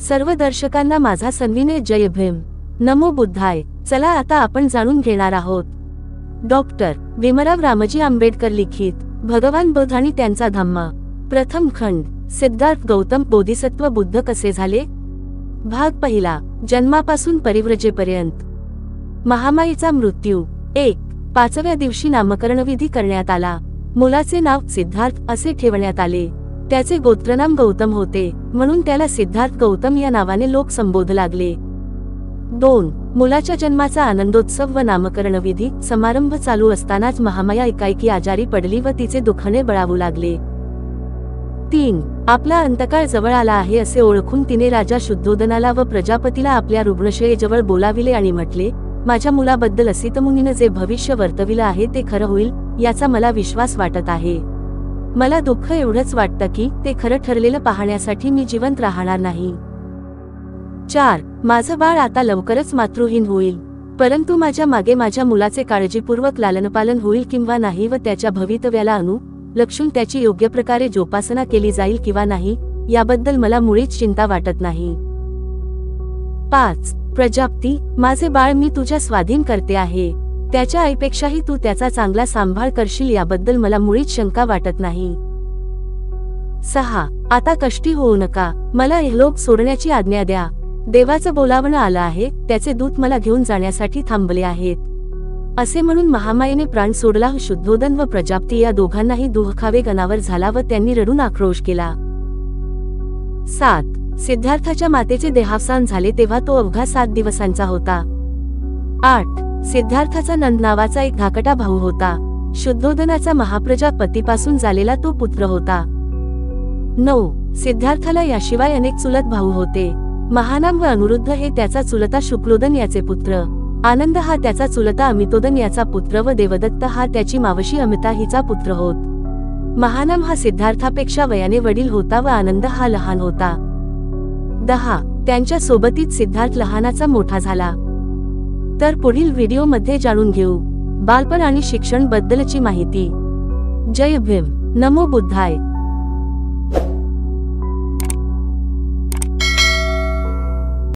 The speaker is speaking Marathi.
सर्व दर्शकांना माझा सन्विनय जय भीम. नमो बुद्धाय. चला आता आपण जाणून घेणार आहोत. डॉक्टर भीमराव रामजी आंबेडकर लिखित भगवान बुद्ध आणि त्यांचा धम्म. प्रथम खंड सिद्धार्थ गौतम बोधिसत्व बुद्ध कसे झाले? भाग पहिला जन्मापासून परिव्रजेपर्यंत. महामाईचा मृत्यू. एक पाचव्या दिवशी नामकरणविधी करण्यात आला. मुलाचे नाव सिद्धार्थ असे ठेवण्यात आले. त्याचे गोत्रनाम गौतम होते म्हणून त्याला सिद्धार्थ गौतम या नावाने लोक संबोध लागले. दोन मुलाच्या जन्माचा आनंदोत्सव व नामकरणविधी समारंभ चालू असतानाच महामाया एकाएकी आजारी पडली व तिचे दुखणे बळावू लागले. तीन आपला अंतकाळ जवळ आला आहे असे ओळखून तिने राजा शुद्धोदनाला व प्रजापतीला आपल्या रुग्णशयेजवळ बोलाविले आणि म्हटले माझ्या मुलाबद्दल असितमुनीनं जे भविष्य वर्तविलं आहे ते खरं होईल याचा मला विश्वास वाटत आहे. मला दुःख एवढंच वाटतं की ते खरं ठरलेलं पाहण्यासाठी मी जिवंत राहणार नाही. चार माझं बाळ आता लवकरच मातृहीन होईल. परंतु माझ्या मागे माझ्या मुलाचे काळजीपूर्वक लालनपालन होईल किंवा नाही व त्याच्या भवितव्याला अनु लक्षून त्याची योग्य प्रकारे जोपासना केली जाईल किंवा नाही याबद्दल मला मुळीच चिंता वाटत नाही. पाच प्रजाप्ती माझे बाळ मी तुझ्या स्वाधीन करते आहे. त्याच्या आईपेक्षाही तू त्याचा चांगला सांभाळ करशील याबद्दल मला मुळीच शंका वाटत नाही. सहा आता कष्टी होऊ नका. मला लोक सोडण्याची आज्ञा द्या. देवाचं बोलावणं आलं आहे त्याचे दूत मला घेऊन जाण्यासाठी थांबले आहेत. असे म्हणून महामायेने प्राण सोडला शुद्धोदन व प्रजाप्ती या दोघांनाही दुःखावे गणावर झाला व त्यांनी रडून आक्रोश केला. सात सिद्धार्थाच्या मातेचे देहावसान झाले तेव्हा तो अवघा सात दिवसांचा होता. आठ सिद्धार्थाचा नंद नावाचा एक धाकटा भाऊ होता. शुद्धोदनाचा महाप्रजापतीपासून झालेला तो पुत्र होता. नऊ. सिद्धार्थाला याशिवाय अनेक चुलत भाऊ होते. महानाम व अनुरुद्ध हे त्याचा चुलता शुक्लोदन याचे पुत्र. आनंद हा त्याचा चुलता अमितोदन याचा पुत्र व देवदत्त हा त्याची मावशी अमिता हिचा पुत्र होत. महानाम हा सिद्धार्थापेक्षा वयाने वडील होता व आनंद हा लहान होता. दहा. त्यांच्या सोबतीत सिद्धार्थ लहानाचा मोठा झाला. तर पुढील व्हिडिओमध्ये जाणून घेऊ. बालपण आणि शिक्षण बद्दलची माहिती. जय भीम. नमो बुद्धाय.